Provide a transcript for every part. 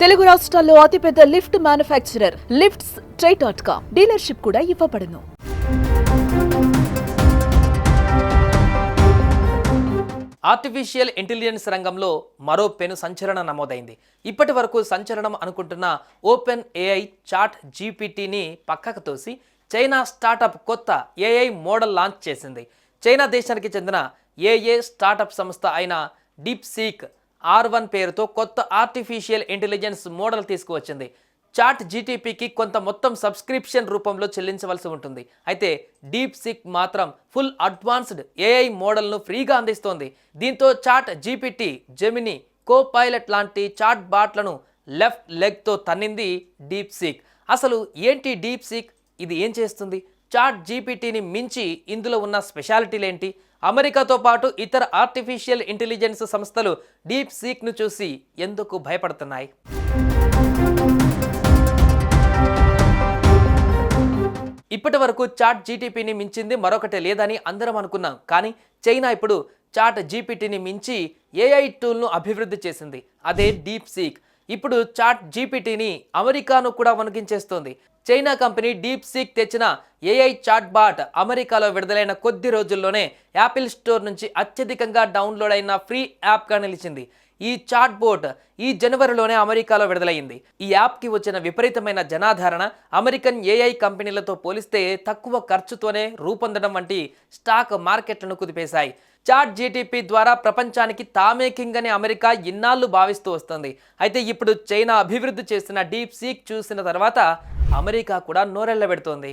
తెలుగు రాష్ట్రాల్లో అతిపెద్ద lift manufacturer lifts tri dot com dealership కూడా ఇవ్వబడును. ఆర్టిఫిషియల్ ఇంటెలిజెన్స్ రంగంలో మరో పెను సంచలనం నమోదైంది. ఇప్పటి వరకు సంచలనం అనుకుంటున్న ఓపెన్ ఏఐ చాట్ జీపీటీని పక్కకు తోసి చైనా స్టార్టప్ కొత్త ఏఐ మోడల్ లాంచ్ చేసింది. చైనా దేశానికి చెందిన ఏఏ స్టార్టప్ సంస్థ అయిన డీప్ సీక్ ఆర్ వన్ పేరుతో కొత్త ఆర్టిఫిషియల్ ఇంటెలిజెన్స్ మోడల్ తీసుకువచ్చింది. చాట్ జీటీపీకి కొంత మొత్తం సబ్స్క్రిప్షన్ రూపంలో చెల్లించవలసి ఉంటుంది. అయితే డీప్ సిక్ మాత్రం ఫుల్ అడ్వాన్స్డ్ ఏఐ మోడల్ను ఫ్రీగా అందిస్తోంది. దీంతో ChatGPT Gemini co pilot లాంటి చాట్ బాట్లను లెఫ్ట్ లెగ్తో తన్నింది డీప్ సిక్ అసలు ఏంటి డీప్ సిక్ ఇది ఏం చేస్తుంది? చాట్ జీపీటీని మించి ఇందులో ఉన్న స్పెషాలిటీలేంటి? ఏంటి అమెరికాతో పాటు ఇతర ఆర్టిఫిషియల్ ఇంటెలిజెన్స్ సంస్థలు డీప్ సీక్ను చూసి ఎందుకు భయపడుతున్నాయి? ఇప్పటి వరకు చాట్ జీటీపీని మించింది మరొకటి లేదని అందరం అనుకున్నాం. కానీ చైనా ఇప్పుడు చాట్ జీపీటీని మించి ఏఐ టూల్ను అభివృద్ధి చేసింది. అదే డీప్ సీక్. ఇప్పుడు చాట్ జీపీటీని అమెరికాను కూడా వణికించేస్తోంది. చైనా కంపెనీ డీప్ సీక్ తెచ్చిన ఏఐ చాట్ బాట్ అమెరికాలో విడుదలైన కొద్ది రోజుల్లోనే యాపిల్ స్టోర్ నుంచి అత్యధికంగా డౌన్లోడ్ అయిన ఫ్రీ యాప్గా నిలిచింది. ఈ చాట్ బోట్ ఈ జనవరిలోనే అమెరికాలో విడుదలైంది ఈ యాప్కి వచ్చిన విపరీతమైన జనాధారణ అమెరికన్ ఏఐ కంపెనీలతో పోలిస్తే తక్కువ ఖర్చుతోనే రూపొందడం వంటి స్టాక్ మార్కెట్లను కుదిపేశాయి. చాట్ జీటీపీ ద్వారా ప్రపంచానికి తామే కింగ్ అని అమెరికా ఇన్నాళ్ళు భావిస్తూ వస్తుంది. అయితే ఇప్పుడు చైనా అభివృద్ధి చేసిన డీప్ సీక్ చూసిన తర్వాత అమెరికా కూడా నోరెళ్ళబెడుతోంది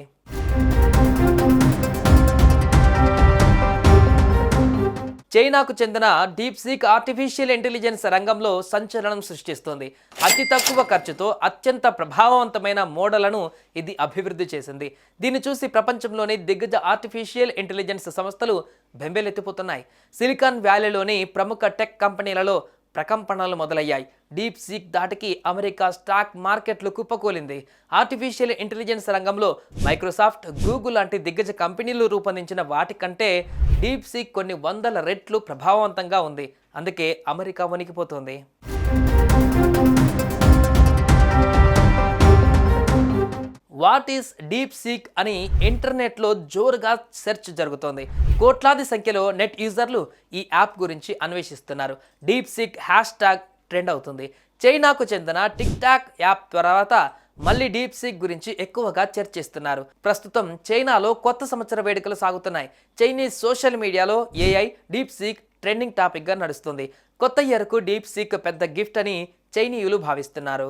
చైనాకు చెందిన డీప్ సీక్ ఆర్టిఫిషియల్ ఇంటెలిజెన్స్ రంగంలో సంచలనం సృష్టిస్తోంది. అతి తక్కువ ఖర్చుతో అత్యంత ప్రభావవంతమైన మోడళ్ళను ఇది అభివృద్ధి చేసింది. దీన్ని చూసి ప్రపంచంలోని దిగ్గజ ఆర్టిఫిషియల్ ఇంటెలిజెన్స్ సంస్థలు బెంబేలెత్తిపోతున్నాయి. సిలికాన్ వ్యాలీలోని ప్రముఖ టెక్ కంపెనీలలో ప్రకంపనలు మొదలయ్యాయి. డీప్ సీక్ దాటికి అమెరికా స్టాక్ మార్కెట్లు కుప్పకూలింది. ఆర్టిఫిషియల్ ఇంటెలిజెన్స్ రంగంలో మైక్రోసాఫ్ట్ గూగుల్ లాంటి దిగ్గజ కంపెనీలు రూపొందించిన వాటికంటే డీప్ సీక్ కొన్ని వందల రెట్లు ప్రభావవంతంగా ఉంది. అందుకే అమెరికా వణికిపోతుంది. వాట్ ఈస్ డీప్ సీక్ అని ఇంటర్నెట్లో జోరుగా సెర్చ్ జరుగుతోంది. కోట్లాది సంఖ్యలో నెట్ యూజర్లు ఈ యాప్ గురించి అన్వేషిస్తున్నారు. DeepSeek hashtag trend అవుతుంది. చైనాకు చెందిన టిక్ టాక్ యాప్ తర్వాత మళ్ళీ డీప్ సీక్ గురించి ఎక్కువగా చర్చిస్తున్నారు ప్రస్తుతం చైనాలో కొత్త సంవత్సర వేడుకలు సాగుతున్నాయి. చైనీస్ సోషల్ మీడియాలో ఏఐ డీప్ సీక్ ట్రెండింగ్ టాపిక్గా నడుస్తుంది. కొత్త ఇయర్కు డీప్ సీక్ పెద్ద గిఫ్ట్ అని చైనీయులు భావిస్తున్నారు.